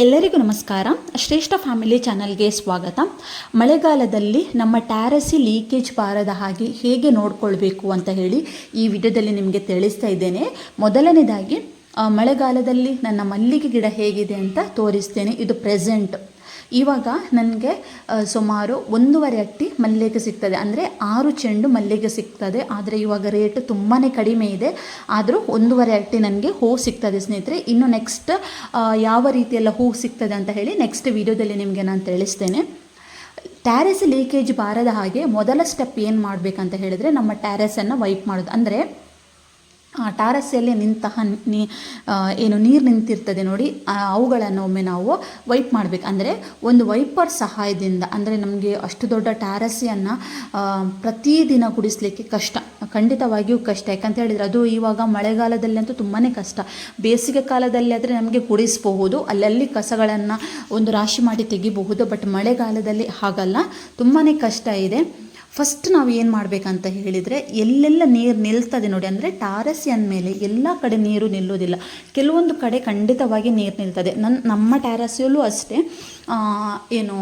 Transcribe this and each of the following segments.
ಎಲ್ಲರಿಗೂ ನಮಸ್ಕಾರ. ಶ್ರೇಷ್ಠ ಫ್ಯಾಮಿಲಿ ಚಾನಲ್ಗೆ ಸ್ವಾಗತ. ಮಳೆಗಾಲದಲ್ಲಿ ನಮ್ಮ ಟ್ಯಾರಸಿ ಲೀಕೇಜ್ ಬಾರದ ಹಾಗೆ ಹೇಗೆ ನೋಡ್ಕೊಳ್ಬೇಕು ಅಂತ ಹೇಳಿ ಈ ವಿಡಿಯೋದಲ್ಲಿ ನಿಮಗೆ ತಿಳಿಸ್ತಾ ಇದ್ದೇನೆ. ಮೊದಲನೇದಾಗಿ ಮಳೆಗಾಲದಲ್ಲಿ ನನ್ನ ಮಲ್ಲಿಗೆ ಗಿಡ ಹೇಗಿದೆ ಅಂತ ತೋರಿಸ್ತೇನೆ. ಇದು ಪ್ರೆಸೆಂಟ್. ಇವಾಗ ನನಗೆ ಸುಮಾರು ಒಂದೂವರೆ ಅಟ್ಟಿ ಮಲ್ಲಿಗೆ ಸಿಗ್ತದೆ. ಅಂದರೆ ಆರು ಚೆಂಡು ಮಲ್ಲಿಗೆ ಸಿಗ್ತದೆ. ಆದರೆ ಇವಾಗ ರೇಟ್ ತುಂಬಾ ಕಡಿಮೆ ಇದೆ. ಆದರೂ ಒಂದೂವರೆ ಅಟ್ಟಿ ನನಗೆ ಹೂ ಸಿಗ್ತದೆ ಸ್ನೇಹಿತರೆ. ಇನ್ನು ನೆಕ್ಸ್ಟ್ ಯಾವ ರೀತಿಯೆಲ್ಲ ಹೂ ಸಿಗ್ತದೆ ಅಂತ ಹೇಳಿ ನೆಕ್ಸ್ಟ್ ವಿಡಿಯೋದಲ್ಲಿ ನಿಮಗೆ ನಾನು ತಿಳಿಸ್ತೇನೆ. ಟ್ಯಾರೆಸ್ ಲೀಕೇಜ್ ಬಾರದ ಹಾಗೆ ಮೊದಲ ಸ್ಟೆಪ್ ಏನು ಮಾಡಬೇಕಂತ ಹೇಳಿದರೆ ನಮ್ಮ ಟ್ಯಾರೆಸನ್ನು ವೈಪ್ ಮಾಡೋದು. ಅಂದರೆ ಆ ಟಾರಸ್ಸಲ್ಲಿ ನಿಂತಹ ನೀ ಏನು ನೀರು ನಿಂತಿರ್ತದೆ ನೋಡಿ ಅವುಗಳನ್ನು ಒಮ್ಮೆ ನಾವು ವೈಪ್ ಮಾಡಬೇಕು. ಅಂದರೆ ಒಂದು ವೈಪರ್ ಸಹಾಯದಿಂದ, ಅಂದರೆ ನಮಗೆ ಅಷ್ಟು ದೊಡ್ಡ ಟ್ಯಾರಸಿಯನ್ನು ಪ್ರತಿದಿನ ಗುಡಿಸಲಿಕ್ಕೆ ಕಷ್ಟ. ಖಂಡಿತವಾಗಿಯೂ ಕಷ್ಟ. ಯಾಕಂತ ಹೇಳಿದರೆ ಅದು ಇವಾಗ ಮಳೆಗಾಲದಲ್ಲಿ ಅಂತೂ ತುಂಬಾ ಕಷ್ಟ. ಬೇಸಿಗೆ ಕಾಲದಲ್ಲಿ ಆದರೆ ನಮಗೆ ಗುಡಿಸಬಹುದು ಅಲ್ಲಲ್ಲಿ ಕಸಗಳನ್ನು ಒಂದು ರಾಶಿ ಮಾಡಿ ತೆಗಿಬಹುದು. ಬಟ್ ಮಳೆಗಾಲದಲ್ಲಿ ಹಾಗಲ್ಲ. ತುಂಬಾ ಕಷ್ಟ ಇದೆ. ಫಸ್ಟ್ ನಾವು ಏನು ಮಾಡಬೇಕಂತ ಹೇಳಿದರೆ, ಎಲ್ಲೆಲ್ಲ ನೀರು ನಿಲ್ತದೆ ನೋಡಿ, ಅಂದರೆ ಟಾರಸ್ ಅಂದಮೇಲೆ ಎಲ್ಲ ಕಡೆ ನೀರು ನಿಲ್ಲೋದಿಲ್ಲ ಕೆಲವೊಂದು ಕಡೆ ಖಂಡಿತವಾಗಿ ನೀರು ನಿಲ್ತದೆ. ನನ್ನ ನಮ್ಮ ಟ್ಯಾರಸಲ್ಲೂ ಅಷ್ಟೇ ಏನು,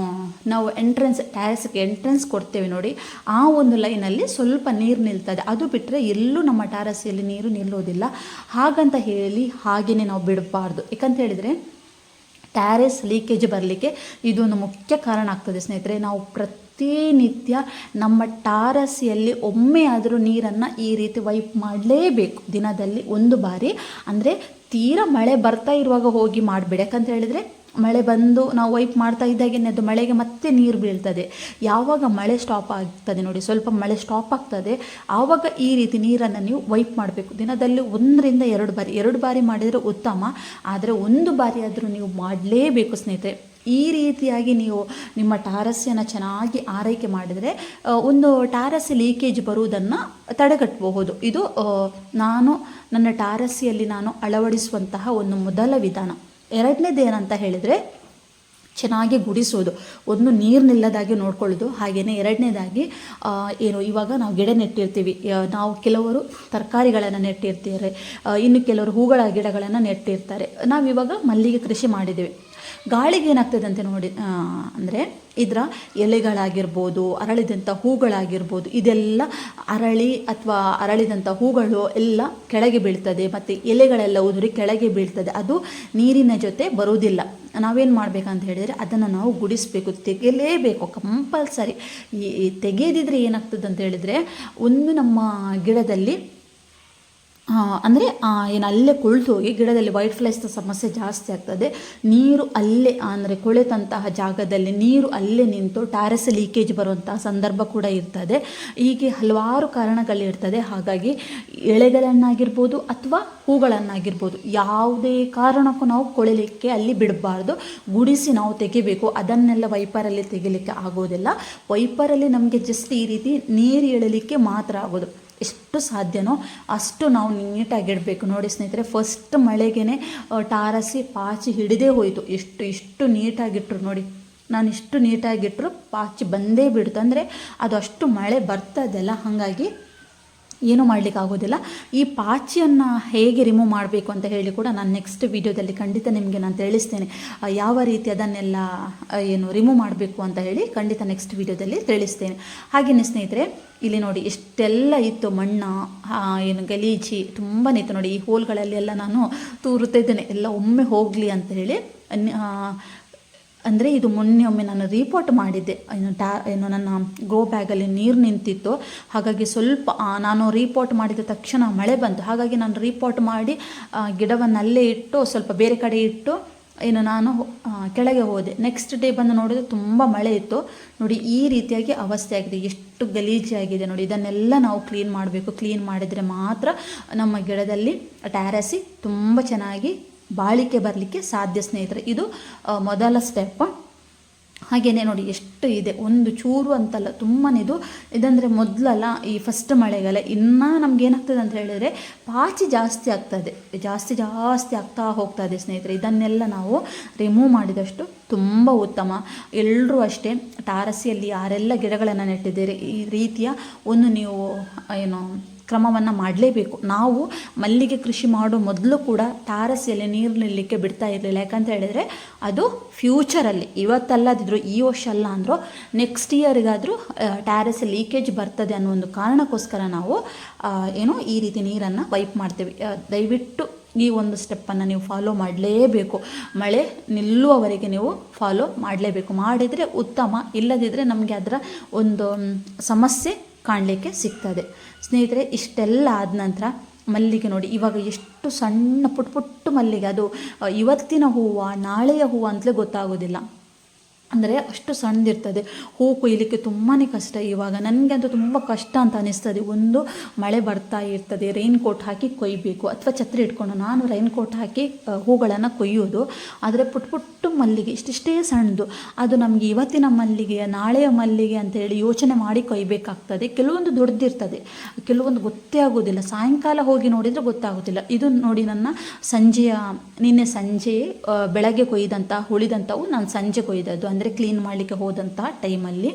ನಾವು ಎಂಟ್ರೆನ್ಸ್ ಟ್ಯಾರಸ್ಗೆ ಎಂಟ್ರೆನ್ಸ್ ಕೊಡ್ತೇವೆ ನೋಡಿ, ಆ ಒಂದು ಲೈನಲ್ಲಿ ಸ್ವಲ್ಪ ನೀರು ನಿಲ್ತದೆ. ಅದು ಬಿಟ್ಟರೆ ಎಲ್ಲೂ ನಮ್ಮ ಟ್ಯಾರಸಿಯಲ್ಲಿ ನೀರು ನಿಲ್ಲೋದಿಲ್ಲ ಹಾಗಂತ ಹೇಳಿ ಹಾಗೆಯೇ ನಾವು ಬಿಡಬಾರ್ದು. ಯಾಕಂತ ಹೇಳಿದರೆ ಟ್ಯಾರೆಸ್ ಲೀಕೇಜ್ ಬರಲಿಕ್ಕೆ ಇದೊಂದು ಮುಖ್ಯ ಕಾರಣ ಆಗ್ತದೆ ಸ್ನೇಹಿತರೆ. ನಾವು ಪ್ರತಿನಿತ್ಯ ನಮ್ಮ ಟಾರಸಿಯಲ್ಲಿ ಒಮ್ಮೆ ಆದರೂ ನೀರನ್ನು ಈ ರೀತಿ ವೈಪ್ ಮಾಡಲೇಬೇಕು. ದಿನದಲ್ಲಿ ಒಂದು ಬಾರಿ. ಅಂದರೆ ತೀರಾ ಮಳೆ ಬರ್ತಾ ಇರುವಾಗ ಹೋಗಿ ಮಾಡಬೇಡಿ. ಯಾಕಂತ ಹೇಳಿದರೆ ಮಳೆ ಬಂದು ನಾವು ವೈಪ್ ಮಾಡ್ತಾ ಇದ್ದಾಗೆ ಅದು ಮಳೆಗೆ ಮತ್ತೆ ನೀರು ಬೀಳ್ತದೆ. ಯಾವಾಗ ಮಳೆ ಸ್ಟಾಪ್ ಆಗ್ತದೆ ನೋಡಿ, ಸ್ವಲ್ಪ ಮಳೆ ಸ್ಟಾಪ್ ಆಗ್ತದೆ, ಆವಾಗ ಈ ರೀತಿ ನೀರನ್ನು ನೀವು ವೈಪ್ ಮಾಡಬೇಕು. ದಿನದಲ್ಲಿ ಒಂದರಿಂದ ಎರಡು ಬಾರಿ. ಎರಡು ಬಾರಿ ಮಾಡಿದರೆ ಉತ್ತಮ. ಆದರೆ ಒಂದು ಬಾರಿ ಆದರೂ ನೀವು ಮಾಡಲೇಬೇಕು ಸ್ನೇಹಿತರೆ. ಈ ರೀತಿಯಾಗಿ ನೀವು ನಿಮ್ಮ ಟಾರಸ್ಯನ್ನು ಚೆನ್ನಾಗಿ ಆರೈಕೆ ಮಾಡಿದರೆ ಒಂದು ಟಾರಸ್ ಲೀಕೇಜ್ ಬರುವುದನ್ನು ತಡೆಗಟ್ಟಬಹುದು. ಇದು ನಾನು ನನ್ನ ಟಾರಸಿಯಲ್ಲಿ ನಾನು ಅಳವಡಿಸುವಂತಹ ಒಂದು ಮೊದಲ ವಿಧಾನ. ಎರಡನೇದು ಏನಂತ ಹೇಳಿದರೆ, ಚೆನ್ನಾಗಿ ಗುಡಿಸೋದು. ಒಂದು ನೀರು ನಿಲ್ಲದಾಗಿ ನೋಡ್ಕೊಳ್ಳೋದು. ಹಾಗೆಯೇ ಎರಡನೇದಾಗಿ ಏನು, ಇವಾಗ ನಾವು ಗಿಡ ನೆಟ್ಟಿರ್ತೀವಿ. ನಾವು ಕೆಲವರು ತರಕಾರಿಗಳನ್ನು ನೆಟ್ಟಿರ್ತೀರಿ. ಇನ್ನು ಕೆಲವರು ಹೂಗಳ ಗಿಡಗಳನ್ನು ನೆಟ್ಟಿರ್ತಾರೆ. ನಾವಿವಾಗ ಮಲ್ಲಿಗೆ ಕೃಷಿ ಮಾಡಿದ್ದೇವೆ. ಗಾಳಿಗೆ ಏನಾಗ್ತದೆ ಅಂತ ನೋಡಿ ಅಂದರೆ ಇದರ ಎಲೆಗಳಾಗಿರ್ಬೋದು ಅರಳಿದಂಥ ಹೂಗಳಾಗಿರ್ಬೋದು, ಇದೆಲ್ಲ ಅರಳಿ ಅಥವಾ ಅರಳಿದಂಥ ಹೂಗಳು ಎಲ್ಲ ಕೆಳಗೆ ಬೀಳ್ತದೆ ಮತ್ತು ಎಲೆಗಳೆಲ್ಲ ಉದುರಿ ಕೆಳಗೆ ಬೀಳ್ತದೆ. ಅದು ನೀರಿನ ಜೊತೆ ಬರುವುದಿಲ್ಲ. ನಾವೇನು ಮಾಡಬೇಕಂತ ಹೇಳಿದರೆ ಅದನ್ನು ನಾವು ಗುಡಿಸಬೇಕು ತೆಗೆಯಲೇಬೇಕು ಕಂಪಲ್ಸರಿ. ಈ ತೆಗೆಯದಿದ್ರೆ ಏನಾಗ್ತದೆ ಅಂತ ಹೇಳಿದರೆ, ಒಂದು ನಮ್ಮ ಗಿಡದಲ್ಲಿ ಅಂದರೆ ಏನು ಅಲ್ಲೇ ಕುಳಿತು ಹೋಗಿ ಗಿಡದಲ್ಲಿ ವೈಟ್ ಫ್ಲೈಸ್ನ ಸಮಸ್ಯೆ ಜಾಸ್ತಿ ಆಗ್ತದೆ. ನೀರು ಅಲ್ಲೇ, ಅಂದರೆ ಕೊಳೆತಂತಹ ಜಾಗದಲ್ಲಿ ನೀರು ಅಲ್ಲೇ ನಿಂತು ಟ್ಯಾರೆಸ್ ಲೀಕೇಜ್ ಬರುವಂತಹ ಸಂದರ್ಭ ಕೂಡ ಇರ್ತದೆ. ಹೀಗೆ ಹಲವಾರು ಕಾರಣಗಳಿರ್ತದೆ ಹಾಗಾಗಿ ಎಳೆಗಳನ್ನಾಗಿರ್ಬೋದು ಅಥವಾ ಹೂಗಳನ್ನಾಗಿರ್ಬೋದು, ಯಾವುದೇ ಕಾರಣಕ್ಕೂ ನಾವು ಕೊಳೆಲಿಕ್ಕೆ ಅಲ್ಲಿ ಬಿಡಬಾರ್ದು. ಗುಡಿಸಿ ನಾವು ತೆಗಿಬೇಕು. ಅದನ್ನೆಲ್ಲ ವೈಪರಲ್ಲಿ ತೆಗಿಲಿಕ್ಕೆ ಆಗೋದಿಲ್ಲ. ವೈಪರಲ್ಲಿ ನಮಗೆ ಜಸ್ಟ್ ಈ ರೀತಿ ನೀರು ಎಳಲಿಕ್ಕೆ ಮಾತ್ರ ಆಗೋದು. ಎಷ್ಟು ಸಾಧ್ಯನೋ ಅಷ್ಟು ನಾವು ನೀಟಾಗಿಡಬೇಕು ನೋಡಿ ಸ್ನೇಹಿತರೆ ಫಸ್ಟ್ ಮಳೆಗೇ ಟಾರಸಿ ಪಾಚಿ ಹಿಡಿದೇ ಹೋಯಿತು. ಎಷ್ಟು, ಇಷ್ಟು ನೀಟಾಗಿಟ್ರು ನೋಡಿ. ನಾನು ಇಷ್ಟು ನೀಟಾಗಿಟ್ಟರು ಪಾಚಿ ಬಂದೇ ಬಿಡ್ತು. ಅಂದರೆ ಅದು ಅಷ್ಟು ಮಳೆ ಬರ್ತದಲ್ಲ ಹಾಗಾಗಿ ಏನೂ ಮಾಡಲಿಕ್ಕೆ ಆಗೋದಿಲ್ಲ. ಈ ಪಾಚಿಯನ್ನು ಹೇಗೆ ರಿಮೂವ್ ಮಾಡಬೇಕು ಅಂತ ಹೇಳಿ ಕೂಡ ನಾನು ನೆಕ್ಸ್ಟ್ ವಿಡಿಯೋದಲ್ಲಿ ಖಂಡಿತ ನಿಮಗೆ ನಾನು ತಿಳಿಸ್ತೇನೆ. ಯಾವ ರೀತಿ ಅದನ್ನೆಲ್ಲ ಏನು ರಿಮೂವ್ ಮಾಡಬೇಕು ಅಂತ ಹೇಳಿ ಖಂಡಿತ ನೆಕ್ಸ್ಟ್ ವಿಡಿಯೋದಲ್ಲಿ ತಿಳಿಸ್ತೇನೆ. ಹಾಗೆಯೇ ಸ್ನೇಹಿತರೆ, ಇಲ್ಲಿ ನೋಡಿ ಇಷ್ಟೆಲ್ಲ ಇತ್ತು ಮಣ್ಣು ಏನು ಗಲೀಜಿ ತುಂಬಾ ಇತ್ತು ನೋಡಿ ಈ ಹೋಲ್ಗಳಲ್ಲಿ ಎಲ್ಲ ನಾನು ತೂರುತ್ತಿದ್ದೇನೆ. ಎಲ್ಲ ಒಮ್ಮೆ ಹೋಗಲಿ ಅಂತ ಹೇಳಿ ಅಂದರೆ ಇದು ಮೊನ್ನೆ ಒಮ್ಮೆ ನಾನು ರಿಪೋರ್ಟ್ ಮಾಡಿದ್ದೆ. ಏನು ಟ್ಯಾ ಏನು ನನ್ನ ಗ್ರೋ ಬ್ಯಾಗಲ್ಲಿ ನೀರು ನಿಂತಿತ್ತು. ಹಾಗಾಗಿ ಸ್ವಲ್ಪ ನಾನು ರಿಪೋರ್ಟ್ ಮಾಡಿದ ತಕ್ಷಣ ಮಳೆ ಬಂತು. ಹಾಗಾಗಿ ನಾನು ರಿಪೋರ್ಟ್ ಮಾಡಿ ಗಿಡವನ್ನು ಅಲ್ಲೇ ಇಟ್ಟು, ಸ್ವಲ್ಪ ಬೇರೆ ಕಡೆ ಇಟ್ಟು ಏನು ನಾನು ಕೆಳಗೆ ಹೋದೆ. ನೆಕ್ಸ್ಟ್ ಡೇ ಬಂದು ನೋಡಿದ್ರೆ ತುಂಬ ಮಳೆ ಇತ್ತು. ನೋಡಿ, ಈ ರೀತಿಯಾಗಿ ಅವಸ್ಥೆ ಆಗಿದೆ. ಎಷ್ಟು ಗಲೀಜಾಗಿದೆ ನೋಡಿ. ಇದನ್ನೆಲ್ಲ ನಾವು ಕ್ಲೀನ್ ಮಾಡಬೇಕು. ಕ್ಲೀನ್ ಮಾಡಿದರೆ ಮಾತ್ರ ನಮ್ಮ ಗಿಡದಲ್ಲಿ ಟ್ಯಾರಸಿ ತುಂಬ ಚೆನ್ನಾಗಿ ಬಾಳಿಕೆ ಬರಲಿಕ್ಕೆ ಸಾಧ್ಯ, ಸ್ನೇಹಿತರೆ. ಇದು ಮೊದಲ ಸ್ಟೆಪ್ ಹಾಗೆಯೇ ನೋಡಿ, ಎಷ್ಟು ಇದೆ. ಒಂದು ಚೂರು ಅಂತಲ್ಲ ತುಂಬಾ ಇದು. ಇದಂದರೆ ಮೊದಲಲ್ಲ, ಈ ಫಸ್ಟ್ ಮಳೆಗಾಲ. ಇನ್ನೂ ನಮ್ಗೆ ಏನಾಗ್ತದೆ ಅಂತ ಹೇಳಿದರೆ, ಪಾಚಿ ಜಾಸ್ತಿ ಆಗ್ತದೆ ಜಾಸ್ತಿ ಜಾಸ್ತಿ ಆಗ್ತಾ ಹೋಗ್ತಾ ಇದೆ, ಸ್ನೇಹಿತರೆ. ಇದನ್ನೆಲ್ಲ ನಾವು ರಿಮೂವ್ ಮಾಡಿದಷ್ಟು ತುಂಬ ಉತ್ತಮ. ಎಲ್ಲರೂ ಅಷ್ಟೇ, ತಾರಸಿಯಲ್ಲಿ ಯಾರೆಲ್ಲ ಗಿಡಗಳನ್ನು ನೆಟ್ಟಿದ್ದೀರಿ, ಈ ರೀತಿಯ ಒಂದು ನೀವು ಏನು ಕ್ರಮವನ್ನು ಮಾಡಲೇಬೇಕು. ನಾವು ಮಲ್ಲಿಗೆ ಕೃಷಿ ಮಾಡೋ ಮೊದಲು ಕೂಡ ಟ್ಯಾರಸ್ಸಲ್ಲಿ ನೀರು ನಿಲ್ಲಕ್ಕೆ ಬಿಡ್ತಾ ಇರಲಿಲ್ಲ. ಯಾಕಂತ ಹೇಳಿದರೆ ಅದು ಫ್ಯೂಚರಲ್ಲಿ ಇವತ್ತಲ್ಲದಿದ್ದರೂ ಈ ವರ್ಷ ಅಲ್ಲ ಅಂದರೂ ನೆಕ್ಸ್ಟ್ ಇಯರ್ಗಾದರೂ ಟ್ಯಾರಸ್ ಲೀಕೇಜ್ ಬರ್ತದೆ ಅನ್ನೋ ಒಂದು ಕಾರಣಕ್ಕೋಸ್ಕರ ನಾವು ಏನು ಈ ರೀತಿ ನೀರನ್ನು ವೈಪ್ ಮಾಡ್ತೇವೆ. ದಯವಿಟ್ಟು ಈ ಒಂದು ಸ್ಟೆಪ್ಪನ್ನು ನೀವು ಫಾಲೋ ಮಾಡಲೇಬೇಕು. ಮಳೆ ನಿಲ್ಲುವವರೆಗೆ ನೀವು ಫಾಲೋ ಮಾಡಲೇಬೇಕು. ಮಾಡಿದರೆ ಉತ್ತಮ ಇಲ್ಲದಿದ್ದರೆ ನಮಗೆ ಅದರ ಒಂದು ಸಮಸ್ಯೆ ಕಾಣಲಿಕ್ಕೆ ಸಿಗ್ತದೆ. ಸ್ನೇಹಿತರೆ, ಇಷ್ಟೆಲ್ಲ ಆದ ನಂತರ ಮಲ್ಲಿಗೆ ನೋಡಿ, ಇವಾಗ ಎಷ್ಟು ಸಣ್ಣ ಪುಟ್ಟ ಪುಟ್ಟ ಮಲ್ಲಿಗೆ. ಅದು ಇವತ್ತಿನ ಹೂವು, ನಾಳೆಯ ಹೂವು ಅಂತಲೇ ಗೊತ್ತಾಗೋದಿಲ್ಲ. ಅಂದರೆ ಅಷ್ಟು ಸಣ್ಣದಿರ್ತದೆ. ಹೂ ಕೊಯ್ಲಿಕ್ಕೆ ತುಂಬಾ ಕಷ್ಟ ಇವಾಗ. ನನಗಂತೂ ತುಂಬ ಕಷ್ಟ ಅಂತ ಅನಿಸ್ತದೆ. ಒಂದು ಮಳೆ ಬರ್ತಾ ಇರ್ತದೆ ರೈನ್ ಕೋಟ್ ಹಾಕಿ ಕೊಯ್ಬೇಕು. ಅಥವಾ ಛತ್ರಿ ಇಟ್ಕೊಂಡು ನಾನು ರೈನ್ ಕೋಟ್ ಹಾಕಿ ಹೂಗಳನ್ನು ಕೊಯ್ಯೋದು. ಆದರೆ ಪುಟ್ ಪುಟ್ಟು ಮಲ್ಲಿಗೆ, ಇಷ್ಟಿಷ್ಟೇ ಸಣ್ಣದು. ಅದು ನಮಗೆ ಇವತ್ತಿನ ಮಲ್ಲಿಗೆ ನಾಳೆಯ ಮಲ್ಲಿಗೆ ಅಂತೇಳಿ ಯೋಚನೆ ಮಾಡಿ ಕೊಯ್ಬೇಕಾಗ್ತದೆ. ಕೆಲವೊಂದು ದೊಡ್ಡದಿರ್ತದೆ ಕೆಲವೊಂದು ಗೊತ್ತೇ ಆಗೋದಿಲ್ಲ. ಸಾಯಂಕಾಲ ಹೋಗಿ ನೋಡಿದರೆ ಗೊತ್ತಾಗೋದಿಲ್ಲ. ಇದು ನೋಡಿ ನನ್ನ ಸಂಜೆಯ, ನಿನ್ನೆ ಸಂಜೆ ಬೆಳಗ್ಗೆ ಕೊಯ್ದಂಥ ಉಳಿದಂಥವು ನಾನು ಸಂಜೆ ಕೊಯ್ದದ್ದು. ಅಂದರೆ ಕ್ಲೀನ್ ಮಾಡಲಿಕ್ಕೆ ಹೋದಂತಹ ಟೈಮಲ್ಲಿ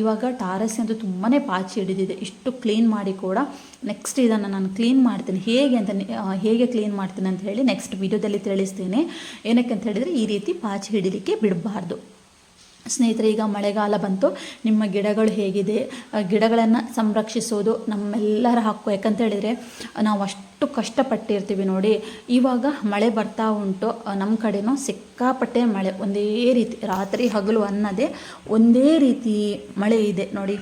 ಇವಾಗ ಟಾರಸ್ ಅಂತೂ ತುಂಬಾ ಪಾಚಿ ಹಿಡಿದಿದೆ. ಇಷ್ಟು ಕ್ಲೀನ್ ಮಾಡಿ ಕೂಡ ನೆಕ್ಸ್ಟ್ ಇದನ್ನು ನಾನು ಕ್ಲೀನ್ ಮಾಡ್ತೀನಿ. ಹೇಗೆ ಅಂತ ಹೇಗೆ ಕ್ಲೀನ್ ಮಾಡ್ತೀನಿ ಅಂತ ಹೇಳಿ ನೆಕ್ಸ್ಟ್ ವಿಡಿಯೋದಲ್ಲಿ ತಿಳಿಸ್ತೀನಿ. ಏನಕ್ಕೆ ಅಂತ ಹೇಳಿದರೆ ಈ ರೀತಿ ಪಾಚಿ ಹಿಡಿಲಿಕ್ಕೆ ಬಿಡಬಾರ್ದು. ಸ್ನೇಹಿತರೆ, ಈಗ ಮಳೆಗಾಲ ಬಂತು. ನಿಮ್ಮ ಗಿಡಗಳು ಹೇಗಿದೆ? ಗಿಡಗಳನ್ನು ಸಂರಕ್ಷಿಸೋದು ನಮ್ಮೆಲ್ಲರ ಹಕ್ಕು. ಯಾಕಂತೇಳಿದರೆ ನಾವು ಅಷ್ಟು ಕಷ್ಟಪಟ್ಟಿರ್ತೀವಿ ನೋಡಿ. ಇವಾಗ ಮಳೆ ಬರ್ತಾ ಉಂಟು. ನಮ್ಮ ಕಡೆನೂ ಸಿಕ್ಕಾಪಟ್ಟೆ ಮಳೆ. ಒಂದೇ ರೀತಿ, ರಾತ್ರಿ ಹಗಲು ಅನ್ನದೇ ಒಂದೇ ರೀತಿ ಮಳೆ ಇದೆ ನೋಡಿ.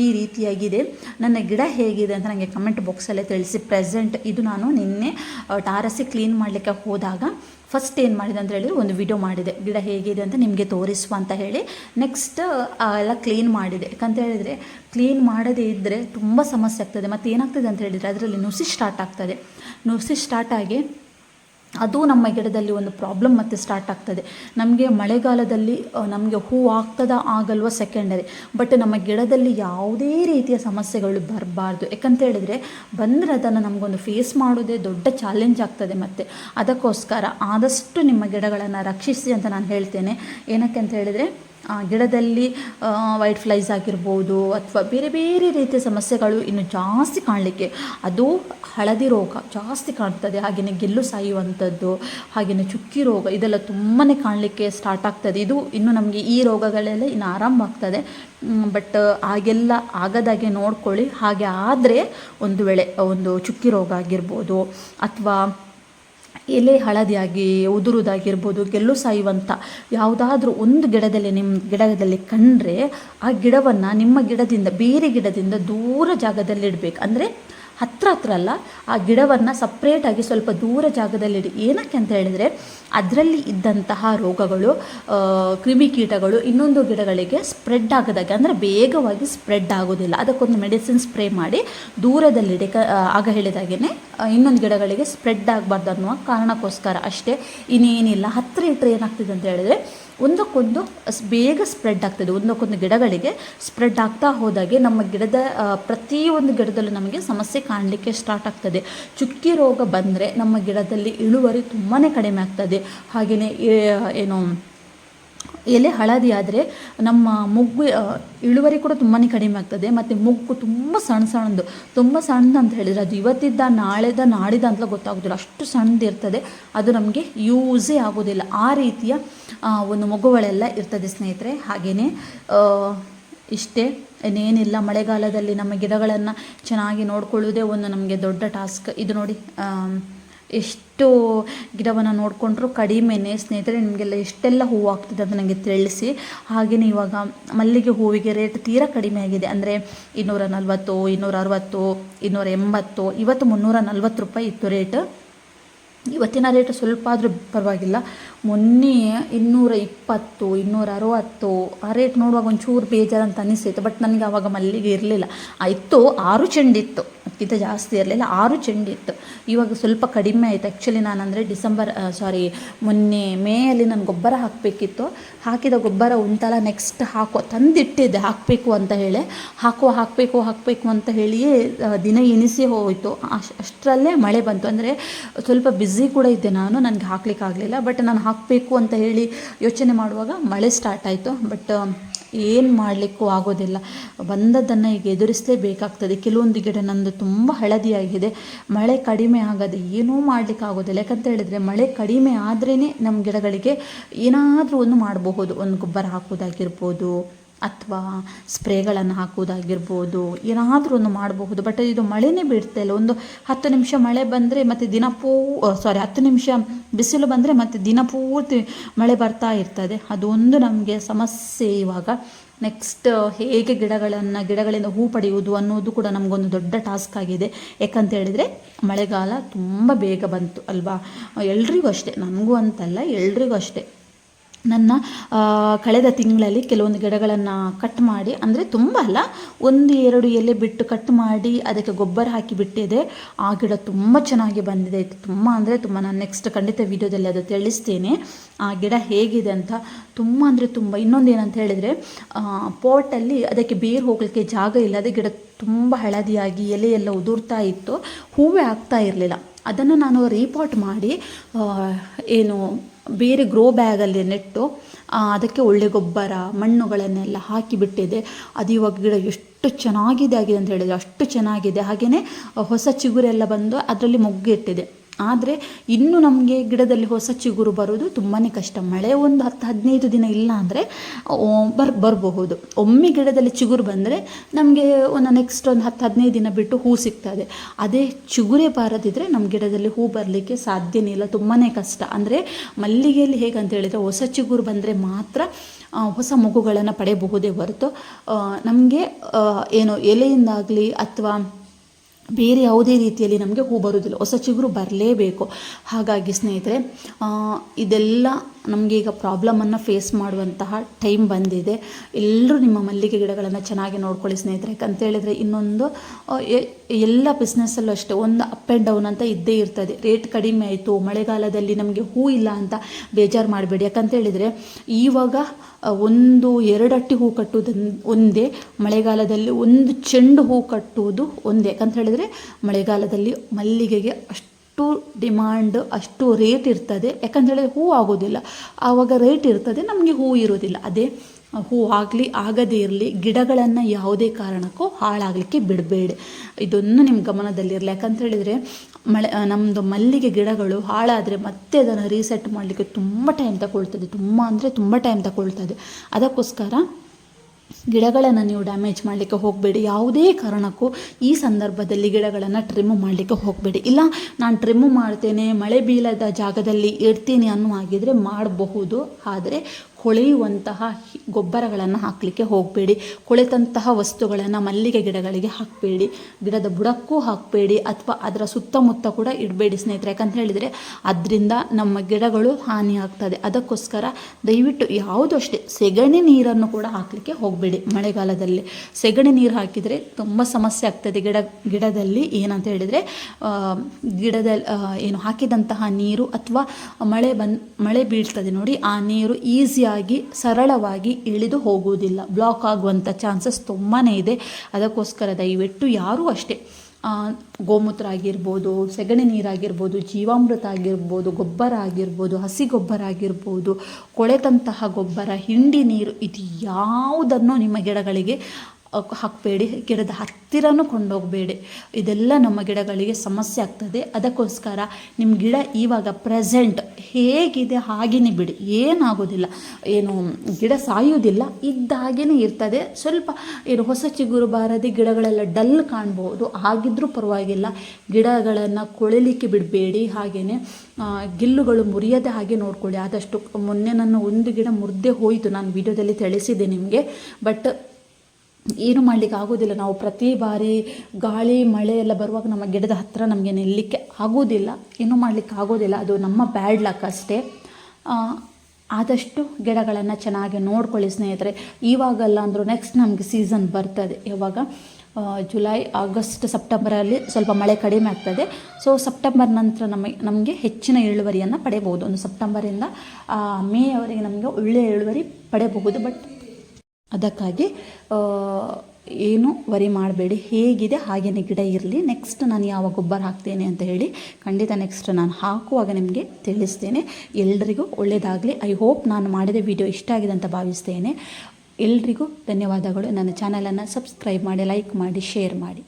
ಈ ರೀತಿಯಾಗಿದೆ. ನನ್ನ ಗಿಡ ಹೇಗಿದೆ ಅಂತ ನನಗೆ ಕಮೆಂಟ್ ಬಾಕ್ಸಲ್ಲೇ ತಿಳಿಸಿ. ಪ್ರೆಸೆಂಟ್ ಇದು ನಾನು ನಿನ್ನೆ ಟಾರಸಿ ಕ್ಲೀನ್ ಮಾಡಲಿಕ್ಕೆ ಹೋದಾಗ ಫಸ್ಟ್ ಏನು ಮಾಡಿದೆ ಅಂತ ಹೇಳಿದ್ರೆ ಒಂದು ವಿಡಿಯೋ ಮಾಡಿದೆ. ಗಿಡ ಹೇಗಿದೆ ಅಂತ ನಿಮಗೆ ತೋರಿಸುವ ಅಂತ ಹೇಳಿ. ನೆಕ್ಸ್ಟ್ ಎಲ್ಲ ಕ್ಲೀನ್ ಮಾಡಿದೆ. ಯಾಕಂತ ಹೇಳಿದರೆ ಕ್ಲೀನ್ ಮಾಡದೇ ಇದ್ದರೆ ತುಂಬ ಸಮಸ್ಯೆ ಆಗ್ತದೆ. ಮತ್ತು ಏನಾಗ್ತದೆ ಅಂತ ಹೇಳಿದರೆ ಅದರಲ್ಲಿ ನುಸಿ ಸ್ಟಾರ್ಟ್ ಆಗ್ತದೆ. ನುಸಿ ಸ್ಟಾರ್ಟ್ ಆಗಿ ಅದು ನಮ್ಮ ಗಿಡದಲ್ಲಿ ಒಂದು ಪ್ರಾಬ್ಲಮ್ ಮತ್ತೆ ಸ್ಟಾರ್ಟ್ ಆಗ್ತದೆ. ನಮಗೆ ಮಳೆಗಾಲದಲ್ಲಿ ನಮಗೆ ಹೂ ಆಗ್ತದ ಆಗಲ್ವ ಸೆಕೆಂಡರಿ ಬಟ್ ನಮ್ಮ ಗಿಡದಲ್ಲಿ ಯಾವುದೇ ರೀತಿಯ ಸಮಸ್ಯೆಗಳು ಬರಬಾರ್ದು. ಯಾಕಂತ ಹೇಳಿದರೆ, ಬಂದರೆ ಅದನ್ನು ನಮಗೊಂದು ಫೇಸ್ ಮಾಡೋದೇ ದೊಡ್ಡ ಚಾಲೆಂಜ್ ಆಗ್ತದೆ ಮತ್ತೆ. ಅದಕ್ಕೋಸ್ಕರ ಆದಷ್ಟು ನಿಮ್ಮ ಗಿಡಗಳನ್ನು ರಕ್ಷಿಸಿ ಅಂತ ನಾನು ಹೇಳ್ತೇನೆ. ಏನಕ್ಕೆ ಅಂತ ಹೇಳಿದರೆ ಗಿಡದಲ್ಲಿ ವೈಟ್ ಫ್ಲೈಸ್ ಆಗಿರ್ಬೋದು ಅಥವಾ ಬೇರೆ ಬೇರೆ ರೀತಿಯ ಸಮಸ್ಯೆಗಳು ಇನ್ನು ಜಾಸ್ತಿ ಕಾಣಲಿಕ್ಕೆ, ಅದು ಹಳದಿ ರೋಗ ಜಾಸ್ತಿ ಕಾಣ್ತದೆ. ಹಾಗೆಯೇ ಗೆಲ್ಲು ಸಾಯುವಂಥದ್ದು ಹಾಗೆಯೇ ಚುಕ್ಕಿ ರೋಗ ಇದೆಲ್ಲ ತುಂಬಾ ಕಾಣಲಿಕ್ಕೆ ಸ್ಟಾರ್ಟ್ ಆಗ್ತದೆ. ಇದು ಇನ್ನು ನಮಗೆ ಈ ರೋಗಗಳೆಲ್ಲ ಇನ್ನು ಆರಂಭ ಆಗ್ತದೆ. ಬಟ್ ಹಾಗೆಲ್ಲ ಆಗದಾಗೆ ನೋಡ್ಕೊಳ್ಳಿ. ಹಾಗೆ ಆದರೆ ಒಂದು ವೇಳೆ ಒಂದು ಚುಕ್ಕಿ ರೋಗ ಆಗಿರ್ಬೋದು ಅಥವಾ ಎಲೆ ಹಳದಿಯಾಗಿ ಉದುರುವುದಾಗಿರ್ಬೋದು ಗೆಲ್ಲು ಸಾಯುವಂಥ ಯಾವುದಾದ್ರೂ ಒಂದು ಗಿಡದಲ್ಲಿ ನಿಮ್ಮ ಗಿಡದಲ್ಲಿ ಕಂಡರೆ ಆ ಗಿಡವನ್ನು ನಿಮ್ಮ ಗಿಡದಿಂದ, ಬೇರೆ ಗಿಡದಿಂದ ದೂರ ಜಾಗದಲ್ಲಿ ಇಡಬೇಕು ಅಂದರೆ ಹತ್ರ ಹತ್ರ ಅಲ್ಲ, ಆ ಗಿಡವನ್ನು ಸಪ್ರೇಟಾಗಿ ಸ್ವಲ್ಪ ದೂರ ಜಾಗದಲ್ಲಿಡಿ. ಏನಕ್ಕೆ ಅಂತ ಹೇಳಿದರೆ, ಅದರಲ್ಲಿ ಇದ್ದಂತಹ ರೋಗಗಳು ಕ್ರಿಮಿಕೀಟಗಳು ಇನ್ನೊಂದು ಗಿಡಗಳಿಗೆ ಸ್ಪ್ರೆಡ್ ಆಗದಾಗೆ, ಅಂದರೆ ಬೇಗವಾಗಿ ಸ್ಪ್ರೆಡ್ ಆಗೋದಿಲ್ಲ. ಅದಕ್ಕೊಂದು ಮೆಡಿಸಿನ್ ಸ್ಪ್ರೇ ಮಾಡಿ ದೂರದಲ್ಲಿಡಿ. ಕ ಆಗ ಹೇಳಿದಾಗೇ ಇನ್ನೊಂದು ಗಿಡಗಳಿಗೆ ಸ್ಪ್ರೆಡ್ ಆಗಬಾರ್ದು ಅನ್ನುವ ಕಾರಣಕ್ಕೋಸ್ಕರ. ಅಷ್ಟೇ, ಇನ್ನೇನಿಲ್ಲ. ಹತ್ತಿರ ಇಟ್ಟರೆ ಏನಾಗ್ತಿದೆ ಅಂತ ಹೇಳಿದರೆ ಒಂದಕ್ಕೊಂದು ಬೇಗ ಸ್ಪ್ರೆಡ್ ಆಗ್ತದೆ. ಒಂದಕ್ಕೊಂದು ಗಿಡಗಳಿಗೆ ಸ್ಪ್ರೆಡ್ ಆಗ್ತಾ ಹೋದಾಗೆ ನಮ್ಮ ಗಿಡದ ಪ್ರತಿಯೊಂದು ಗಿಡದಲ್ಲೂ ನಮಗೆ ಸಮಸ್ಯೆ ಕಾಣಲಿಕ್ಕೆ ಸ್ಟಾರ್ಟ್ ಆಗ್ತದೆ. ಚುಕ್ಕಿ ರೋಗ ಬಂದರೆ ನಮ್ಮ ಗಿಡದಲ್ಲಿ ಇಳುವರಿ ತುಂಬಾ ಕಡಿಮೆ ಆಗ್ತದೆ. ಹಾಗೆಯೇ ಏನು ಎಲೆ ಹಳದಿ ಆದರೆ ನಮ್ಮ ಮುಗ್ಗು ಇಳುವರಿ ಕೂಡ ತುಂಬಾ ಕಡಿಮೆ ಆಗ್ತದೆ. ಮತ್ತು ಮುಗ್ಗು ತುಂಬ ಸಣ್ಣ ಸಣ್ಣದು. ತುಂಬ ಸಣ್ಣದು ಅಂತ ಹೇಳಿದರೆ ಅದು ಇವತ್ತಿದ್ದ, ನಾಳೆದ, ನಾಡಿದ ಅಂತ ಗೊತ್ತಾಗೋದಿಲ್ಲ. ಅಷ್ಟು ಸಣ್ಣದಿರ್ತದೆ ಅದು ನಮಗೆ ಯೂಸೇ ಆಗೋದಿಲ್ಲ. ಆ ರೀತಿಯ ಒಂದು ಮಗುಗಳೆಲ್ಲ ಇರ್ತದೆ ಸ್ನೇಹಿತರೆ. ಹಾಗೆಯೇ ಇಷ್ಟೇ. ಇನ್ನೇನಿಲ್ಲ. ಮಳೆಗಾಲದಲ್ಲಿ ನಮ್ಮ ಗಿಡಗಳನ್ನು ಚೆನ್ನಾಗಿ ನೋಡ್ಕೊಳ್ಳೋದೇ ಒಂದು ನಮಗೆ ದೊಡ್ಡ ಟಾಸ್ಕ್ ಇದು ನೋಡಿ ಎಷ್ಟು ಗಿಡವನ್ನು ನೋಡಿಕೊಂಡ್ರು ಕಡಿಮೆನೇ. ಸ್ನೇಹಿತರೆ, ನಿಮಗೆಲ್ಲ ಎಷ್ಟೆಲ್ಲ ಹೂವು ಆಗ್ತಿದೆ ಅಂತ ನನಗೆ ತಿಳಿಸಿ. ಹಾಗೆಯೇ ಇವಾಗ ಮಲ್ಲಿಗೆ ಹೂವಿಗೆ ರೇಟ್ ತೀರಾ ಕಡಿಮೆ ಆಗಿದೆ. ಅಂದರೆ ಇನ್ನೂರ ನಲ್ವತ್ತು, ಇನ್ನೂರ ಅರವತ್ತು, ಇನ್ನೂರ ಎಂಬತ್ತು, ಇವತ್ತು ಮುನ್ನೂರ ನಲ್ವತ್ತು ರೂಪಾಯಿ ಇತ್ತು ರೇಟ್. ಇವತ್ತಿನ ರೇಟ್ ಸ್ವಲ್ಪ ಆದರೂ ಪರವಾಗಿಲ್ಲ. ಮೊನ್ನೆ ಇನ್ನೂರ ಇಪ್ಪತ್ತು, ಇನ್ನೂರ ಅರವತ್ತು, ಆ ರೇಟ್ ನೋಡುವಾಗ ಒಂಚೂರು ಬೇಜಾರು ಅಂತ ಅನಿಸ್ತಿತ್ತು ಬಟ್ ನನಗೆ ಆವಾಗ ಮಲ್ಲಿಗೆ ಇರಲಿಲ್ಲ. ಇತ್ತು, ಆರು ಚೆಂಡಿತ್ತು ಅದಕ್ಕಿಂತ ಜಾಸ್ತಿ ಇರಲಿಲ್ಲ, ಆರು ಚೆಂಡಿತ್ತು ಇವಾಗ ಸ್ವಲ್ಪ ಕಡಿಮೆ ಆಯಿತು. ಆ್ಯಕ್ಚುಲಿ ನಾನು ಅಂದರೆ ಡಿಸೆಂಬರ್ ಸಾರಿ ಮೊನ್ನೆ ಮೇಯಲ್ಲಿ ನಾನು ಗೊಬ್ಬರ ಹಾಕಬೇಕಿತ್ತು. ಹಾಕಿದ ಗೊಬ್ಬರ ಉಂಟಲ್ಲ ನೆಕ್ಸ್ಟ್ ಹಾಕೋ ತಂದಿಟ್ಟಿದ್ದೆ, ಹಾಕಬೇಕು ಅಂತ ಹೇಳಿ. ಹಾಕುವ, ಹಾಕಬೇಕು ಹಾಕಬೇಕು ಅಂತ ಹೇಳಿಯೇ ದಿನ ಎನಿಸಿ ಹೋಯಿತು. ಅಷ್ಟರಲ್ಲೇ ಮಳೆ ಬಂತು. ಅಂದರೆ ಸ್ವಲ್ಪ ಬ್ಯುಸಿ ಕೂಡ ಇದ್ದೆ ನಾನು, ನನಗೆ ಹಾಕ್ಲಿಕ್ಕೆ ಆಗಲಿಲ್ಲ ಬಟ್ ನಾನು ಹಾಕಬೇಕು ಅಂತ ಹೇಳಿ ಯೋಚನೆ ಮಾಡುವಾಗ ಮಳೆ ಸ್ಟಾರ್ಟ್ ಆಯಿತು. ಬಟ್ ಏನು ಮಾಡಲಿಕ್ಕೂ ಆಗೋದಿಲ್ಲ. ಬಂದದ್ದನ್ನು ಈಗ ಎದುರಿಸಲೇಬೇಕಾಗ್ತದೆ ಕೆಲವೊಂದು ಗಿಡ ನಂದು ತುಂಬ ಹಳದಿಯಾಗಿದೆ. ಮಳೆ ಕಡಿಮೆ ಆಗದೆ ಏನೂ ಮಾಡಲಿಕ್ಕೆ ಆಗೋದಿಲ್ಲ. ಯಾಕಂತ ಹೇಳಿದರೆ ಮಳೆ ಕಡಿಮೆ ಆದ್ರೇ ನಮ್ಮ ಗಿಡಗಳಿಗೆ ಏನಾದರೂ ಒಂದು ಮಾಡಬಹುದು. ಒಂದು ಗೊಬ್ಬರ ಹಾಕೋದಾಗಿರ್ಬೋದು ಅಥವಾ ಸ್ಪ್ರೇಗಳನ್ನು ಹಾಕುವುದಾಗಿರ್ಬೋದು, ಏನಾದರೂ ಒಂದು ಮಾಡಬಹುದು. ಬಟ್ ಇದು ಮಳೆನೇ ಬೀಳ್ತಾ ಇಲ್ಲ. ಒಂದು ಹತ್ತು ನಿಮಿಷ ಮಳೆ ಬಂದರೆ ಮತ್ತು ದಿನ ಪೂ ಸಾರಿ ಹತ್ತು ನಿಮಿಷ ಬಿಸಿಲು ಬಂದರೆ ಮತ್ತು ದಿನ ಪೂರ್ತಿ ಮಳೆ ಬರ್ತಾ ಇರ್ತದೆ. ಅದೊಂದು ನಮಗೆ ಸಮಸ್ಯೆ ಇವಾಗ. ನೆಕ್ಸ್ಟ್ ಹೇಗೆ ಗಿಡಗಳನ್ನು, ಗಿಡಗಳಿಂದ ಹೂ ಪಡೆಯುವುದು ಅನ್ನೋದು ಕೂಡ ನಮಗೊಂದು ದೊಡ್ಡ ಟಾಸ್ಕ್ ಆಗಿದೆ. ಯಾಕಂತ ಹೇಳಿದರೆ, ಮಳೆಗಾಲ ತುಂಬ ಬೇಗ ಬಂತು ಅಲ್ವಾ? ಎಲ್ರಿಗೂ ಅಷ್ಟೇ. ನನಗೂ ಅಂತಲ್ಲ, ಎಲ್ರಿಗೂ ಅಷ್ಟೇ. ನನ್ನ ಕಳೆದ ತಿಂಗಳಲ್ಲಿ ಕೆಲವೊಂದು ಗಿಡಗಳನ್ನು ಕಟ್ ಮಾಡಿ, ಅಂದರೆ ತುಂಬ ಅಲ್ಲ, ಒಂದು ಎರಡು ಎಲೆ ಬಿಟ್ಟು ಕಟ್ ಮಾಡಿ ಅದಕ್ಕೆ ಗೊಬ್ಬರ ಹಾಕಿ ಬಿಟ್ಟಿದೆ. ಆ ಗಿಡ ತುಂಬ ಚೆನ್ನಾಗಿ ಬಂದಿದೆ. ತುಂಬ ಅಂದರೆ ತುಂಬ ನಾನು ನೆಕ್ಸ್ಟ್ ಖಂಡಿತ ವಿಡಿಯೋದಲ್ಲಿ ಅದು ತಿಳಿಸ್ತೇನೆ. ಆ ಗಿಡ ಹೇಗಿದೆ ಅಂತ ತುಂಬ ಅಂದರೆ ತುಂಬ, ಇನ್ನೊಂದು ಏನಂತ ಹೇಳಿದರೆ ಪಾಟಲ್ಲಿ ಅದಕ್ಕೆ ಬೇರು ಹೋಗಲಿಕ್ಕೆ ಜಾಗ ಇಲ್ಲ. ಅದೇ ಗಿಡ ತುಂಬ ಹಳದಿಯಾಗಿ ಎಲೆಯೆಲ್ಲ ಉದುರ್ತಾ ಇತ್ತು. ಹೂವೇ ಆಗ್ತಾ ಇರಲಿಲ್ಲ. ಅದನ್ನು ನಾನು ರೀಪಾಟ್ ಮಾಡಿ ಏನು ಬೇರೆ ಗ್ರೋ ಬ್ಯಾಗಲ್ಲಿ ನೆಟ್ಟು ಅದಕ್ಕೆ ಒಳ್ಳೆ ಗೊಬ್ಬರ, ಮಣ್ಣುಗಳನ್ನೆಲ್ಲ ಹಾಕಿ ಬಿಟ್ಟಿದೆ. ಅದು ಇವಾಗ ಗಿಡ ಎಷ್ಟು ಚೆನ್ನಾಗಿದೆ ಆಗಿದೆ ಅಂತ ಹೇಳಿದರೆ ಅಷ್ಟು ಚೆನ್ನಾಗಿದೆ. ಹಾಗೆಯೇ ಹೊಸ ಚಿಗುರೆಲ್ಲ ಬಂದು ಅದರಲ್ಲಿ ಮೊಗ್ಗಿಟ್ಟಿದೆ. ಆದರೆ ಇನ್ನು ನಮಗೆ ಗಿಡದಲ್ಲಿ ಹೊಸ ಚಿಗುರು ಬರೋದು ತುಂಬಾ ಕಷ್ಟ. ಮಳೆ ಒಂದು ಹತ್ತು, ಹದಿನೈದು ದಿನ ಇಲ್ಲ ಅಂದರೆ ಬರ್, ಬರಬಹುದು. ಒಮ್ಮೆ ಗಿಡದಲ್ಲಿ ಚಿಗುರು ಬಂದರೆ ನಮಗೆ ಒಂದು ನೆಕ್ಸ್ಟ್ ಒಂದು ಹತ್ತು, ಹದಿನೈದು ದಿನ ಬಿಟ್ಟು ಹೂ ಸಿಗ್ತದೆ. ಅದೇ ಚಿಗುರೇ ಬಾರದಿದ್ದರೆ ನಮ್ಮ ಗಿಡದಲ್ಲಿ ಹೂ ಬರಲಿಕ್ಕೆ ಸಾಧ್ಯನೇ ಇಲ್ಲ ತುಂಬಾ ಕಷ್ಟ. ಅಂದರೆ ಮಲ್ಲಿಗೆಯಲ್ಲಿ ಹೇಗಂತ ಹೇಳಿದರೆ ಹೊಸ ಚಿಗುರು ಬಂದರೆ ಮಾತ್ರ ಹೊಸ ಮಗುಗಳನ್ನು ಪಡೆಯಬಹುದೇ ಹೊರತು ನಮಗೆ ಏನು ಎಲೆಯಿಂದಾಗಲಿ ಅಥವಾ ಬೇರೆ ಯಾವುದೇ ರೀತಿಯಲ್ಲಿ ನಮಗೆ ಹೂ ಬರುವುದಿಲ್ಲ. ಹೊಸ ಚಿಗುರು ಬರಲೇಬೇಕು. ಹಾಗಾಗಿ ಸ್ನೇಹಿತರೆ ಇದೆಲ್ಲ ನಮಗೆ ಈಗ ಪ್ರಾಬ್ಲಮನ್ನು ಫೇಸ್ ಮಾಡುವಂತಹ ಟೈಮ್ ಬಂದಿದೆ. ಎಲ್ಲರೂ ನಿಮ್ಮ ಮಲ್ಲಿಗೆ ಗಿಡಗಳನ್ನು ಚೆನ್ನಾಗಿ ನೋಡ್ಕೊಳ್ಳಿ ಸ್ನೇಹಿತರೆ. ಯಾಕಂತ ಹೇಳಿದರೆ ಇನ್ನೊಂದು ಎಲ್ಲ ಬಿಸ್ನೆಸ್ಸಲ್ಲೂ ಅಷ್ಟೇ ಒಂದು ಅಪ್ ಆ್ಯಂಡ್ ಡೌನ್ ಅಂತ ಇದ್ದೇ ಇರ್ತದೆ. ರೇಟ್ ಕಡಿಮೆ ಆಯಿತು ಮಳೆಗಾಲದಲ್ಲಿ ನಮಗೆ ಹೂ ಇಲ್ಲ ಅಂತ ಬೇಜಾರು ಮಾಡಬೇಡಿ. ಯಾಕಂತೇಳಿದರೆ ಇವಾಗ ಆ, ಒಂದು ಎರಡಟ್ಟಿ ಹೂ ಕಟ್ಟುವುದು ಒಂದೇ ಮಳೆಗಾಲದಲ್ಲಿ ಒಂದು ಚೆಂಡು ಹೂ ಕಟ್ಟುವುದು ಒಂದೇ. ಯಾಕಂತ ಹೇಳಿದರೆ ಮಳೆಗಾಲದಲ್ಲಿ ಮಲ್ಲಿಗೆಗೆ ಅಷ್ಟು ಡಿಮಾಂಡ್, ಅಷ್ಟು ರೇಟ್ ಇರ್ತದೆ. ಯಾಕಂತ ಹೇಳಿದ್ರೆ ಹೂ ಆಗೋದಿಲ್ಲ. ಆವಾಗ ರೇಟ್ ಇರ್ತದೆ, ನಮಗೆ ಹೂ ಇರೋದಿಲ್ಲ. ಅದೇ ಹೂ ಆಗಲಿ, ಆಗದೇ ಇರಲಿ, ಗಿಡಗಳನ್ನು ಯಾವುದೇ ಕಾರಣಕ್ಕೂ ಹಾಳಾಗಲಿಕ್ಕೆ ಬಿಡಬೇಡಿ. ಇದೊಂದು ನಿಮ್ಮ ಗಮನದಲ್ಲಿರಲಿ. ಯಾಕಂತ ಹೇಳಿದರೆ, ಮಳೆ ನಮ್ಮದು ಮಲ್ಲಿಗೆ ಗಿಡಗಳು ಹಾಳಾದರೆ ಮತ್ತೆ ಅದನ್ನು ರೀಸೆಟ್ ಮಾಡಲಿಕ್ಕೆ ತುಂಬ ಟೈಮ್ ತಗೊಳ್ತದೆ. ತುಂಬ ಅಂದರೆ ತುಂಬ ಟೈಮ್ ತಗೊಳ್ತದೆ. ಅದಕ್ಕೋಸ್ಕರ ಗಿಡಗಳನ್ನು ನೀವು ಡ್ಯಾಮೇಜ್ ಮಾಡಲಿಕ್ಕೆ ಹೋಗಬೇಡಿ. ಯಾವುದೇ ಕಾರಣಕ್ಕೂ ಈ ಸಂದರ್ಭದಲ್ಲಿ ಗಿಡಗಳನ್ನು ಟ್ರಿಮ್ ಮಾಡಲಿಕ್ಕೆ ಹೋಗಬೇಡಿ. ಇಲ್ಲ, ನಾನು ಟ್ರಿಮ್ ಮಾಡ್ತೇನೆ, ಮಳೆ ಬೀಳದ ಜಾಗದಲ್ಲಿ ಇಡ್ತೀನಿ ಅನ್ನೋ ಹಾಗಿದ್ರೆ ಮಾಡಬಹುದು. ಆದರೆ ಕೊಳೆಯುವಂತಹ ಗೊಬ್ಬರಗಳನ್ನು ಹಾಕಲಿಕ್ಕೆ ಹೋಗಬೇಡಿ. ಕೊಳೆತಂತಹ ವಸ್ತುಗಳನ್ನು ಮಲ್ಲಿಗೆ ಗಿಡಗಳಿಗೆ ಹಾಕಬೇಡಿ. ಗಿಡದ ಬುಡಕ್ಕೂ ಹಾಕಬೇಡಿ ಅಥವಾ ಅದರ ಸುತ್ತಮುತ್ತ ಕೂಡ ಇಡಬೇಡಿ ಸ್ನೇಹಿತರೆ. ಯಾಕಂತ ಹೇಳಿದರೆ ಅದರಿಂದ ನಮ್ಮ ಗಿಡಗಳು ಹಾನಿ ಆಗ್ತದೆ. ಅದಕ್ಕೋಸ್ಕರ ದಯವಿಟ್ಟು ಯಾವುದು ಅಷ್ಟೇ ಸೆಗಣಿ ನೀರನ್ನು ಕೂಡ ಹಾಕಲಿಕ್ಕೆ ಹೋಗಬೇಡಿ ಮಳೆಗಾಲದಲ್ಲಿ. ಸೆಗಣಿ ನೀರು ಹಾಕಿದರೆ ತುಂಬ ಸಮಸ್ಯೆ ಆಗ್ತದೆ ಗಿಡ, ಗಿಡದಲ್ಲಿ. ಏನಂತ ಹೇಳಿದರೆ ಗಿಡದಲ್ಲಿ ಏನು ಹಾಕಿದಂತಹ ನೀರು ಅಥವಾ ಮಳೆ ಬಂದು ಮಳೆ ಬೀಳ್ತದೆ ನೋಡಿ, ಆ ನೀರು ಈಸಿಯಾಗಿ ಸರಳವಾಗಿ ಇಳಿದು ಹೋಗುವುದಿಲ್ಲ. ಬ್ಲಾಕ್ ಆಗುವಂಥ ಚಾನ್ಸಸ್ ತುಂಬಾ ಇದೆ. ಅದಕ್ಕೋಸ್ಕರ ದಯವಿಟ್ಟು ಯಾರೂ ಅಷ್ಟೇ ಗೋಮೂತ್ರ ಆಗಿರ್ಬೋದು ಸೆಗಣಿ ನೀರಾಗಿರ್ಬೋದು, ಜೀವಾಮೃತ ಆಗಿರ್ಬೋದು, ಗೊಬ್ಬರ ಆಗಿರ್ಬೋದು, ಹಸಿ ಗೊಬ್ಬರ ಆಗಿರ್ಬೋದು, ಕೊಳೆತಂತಹ ಗೊಬ್ಬರ, ಹಿಂಡಿ ನೀರು, ಇದು ಯಾವುದನ್ನು ನಿಮ್ಮ ಗಿಡಗಳಿಗೆ ಹಾಕಬೇಡಿ, ಗಿಡದ ಹತ್ತಿರನೂ ಕೊಂಡೋಗಬೇಡಿ. ಇದೆಲ್ಲ ನಮ್ಮ ಗಿಡಗಳಿಗೆ ಸಮಸ್ಯೆ ಆಗ್ತದೆ. ಅದಕ್ಕೋಸ್ಕರ ನಿಮ್ಮ ಗಿಡ ಇವಾಗ ಪ್ರೆಸೆಂಟ್ ಹೇಗಿದೆ ಹಾಗೆಯೇ ಬಿಡಿ. ಏನಾಗೋದಿಲ್ಲ. ಏನು ಗಿಡ ಸಾಯುವುದಿಲ್ಲ. ಇದ್ದ ಹಾಗೆಯೇ ಇರ್ತದೆ. ಸ್ವಲ್ಪ ಏನು ಹೊಸ ಚಿಗುರು ಬಾರದೆ ಗಿಡಗಳೆಲ್ಲ ಡಲ್ ಕಾಣ್ಬೋದು. ಆಗಿದ್ದರೂ ಪರವಾಗಿಲ್ಲ. ಗಿಡಗಳನ್ನು ಕೊಳಿಲಿಕ್ಕೆ ಬಿಡಬೇಡಿ. ಹಾಗೆಯೇ ಗಿಲ್ಲುಗಳು ಮುರಿಯದೆ ಹಾಗೆ ನೋಡ್ಕೊಳ್ಳಿ. ಆದಷ್ಟು ಮೊನ್ನೆ ನನ್ನ ಒಂದು ಗಿಡ ಮುರಿದೇ ಹೋಯಿತು. ನಾನು ವಿಡಿಯೋದಲ್ಲಿ ತಿಳಿಸಿದೆ ನಿಮಗೆ. ಬಟ್ ಏನು ಮಾಡಲಿಕ್ಕೆ ಆಗೋದಿಲ್ಲ. ನಾವು ಪ್ರತಿ ಬಾರಿ ಗಾಳಿ, ಮಳೆ ಎಲ್ಲ ಬರುವಾಗ ನಮ್ಮ ಗಿಡದ ಹತ್ತಿರ ನಮಗೆ ನಿಲ್ಲಿಕ್ಕೆ ಆಗೋದಿಲ್ಲ. ಏನು ಮಾಡಲಿಕ್ಕೆ ಆಗೋದಿಲ್ಲ. ಅದು ನಮ್ಮ ಬ್ಯಾಡ್ ಲಕ್ ಅಷ್ಟೇ. ಆದಷ್ಟು ಗಿಡಗಳನ್ನು ಚೆನ್ನಾಗಿ ನೋಡ್ಕೊಳ್ಳಿ ಸ್ನೇಹಿತರೆ. ಇವಾಗಲ್ಲ ಅಂದರೂ ನೆಕ್ಸ್ಟ್ ನಮಗೆ ಸೀಸನ್ ಬರ್ತದೆ. ಯಾವಾಗ ಜುಲೈ ಆಗಸ್ಟ್ ಸೆಪ್ಟೆಂಬರಲ್ಲಿ ಸ್ವಲ್ಪ ಮಳೆ ಕಡಿಮೆ ಆಗ್ತದೆ. ಸೊ ಸೆಪ್ಟೆಂಬರ್ ನಂತರ ನಮಗೆ ನಮಗೆ ಹೆಚ್ಚಿನ ಇಳುವರಿಯನ್ನು ಪಡೆಯಬಹುದು. ಒಂದು ಸೆಪ್ಟೆಂಬರಿಂದ ಮೇವರೆಗೆ ನಮಗೆ ಒಳ್ಳೆಯ ಇಳುವರಿ ಪಡೆಯಬಹುದು. ಬಟ್ ಅದಕ್ಕಾಗಿ ಏನು ವರಿ ಮಾಡಬೇಡಿ. ಹೇಗಿದೆ? ಹಾಗೆಯೇ ಗಿಡ ಇರಲಿ. ನೆಕ್ಸ್ಟ್ ನಾನು ಯಾವ ಗೊಬ್ಬರ ಹಾಕ್ತೇನೆ ಅಂತ ಹೇಳಿ ಖಂಡಿತ ನೆಕ್ಸ್ಟ್ ನಾನು ಹಾಕುವಾಗ ನಿಮಗೆ ತಿಳಿಸ್ತೇನೆ. ಎಲ್ರಿಗೂ ಒಳ್ಳೆಯದಾಗಲಿ ಐ ಹೋಪ್ ನಾನು ಮಾಡಿದ ವಿಡಿಯೋ ಇಷ್ಟ ಆಗಿದೆ ಅಂತ ಭಾವಿಸ್ತೇನೆ. ಎಲ್ರಿಗೂ ಧನ್ಯವಾದಗಳು. ನನ್ನ ಚಾನಲನ್ನು ಸಬ್ಸ್ಕ್ರೈಬ್ ಮಾಡಿ ಲೈಕ್ ಮಾಡಿ ಶೇರ್ ಮಾಡಿ.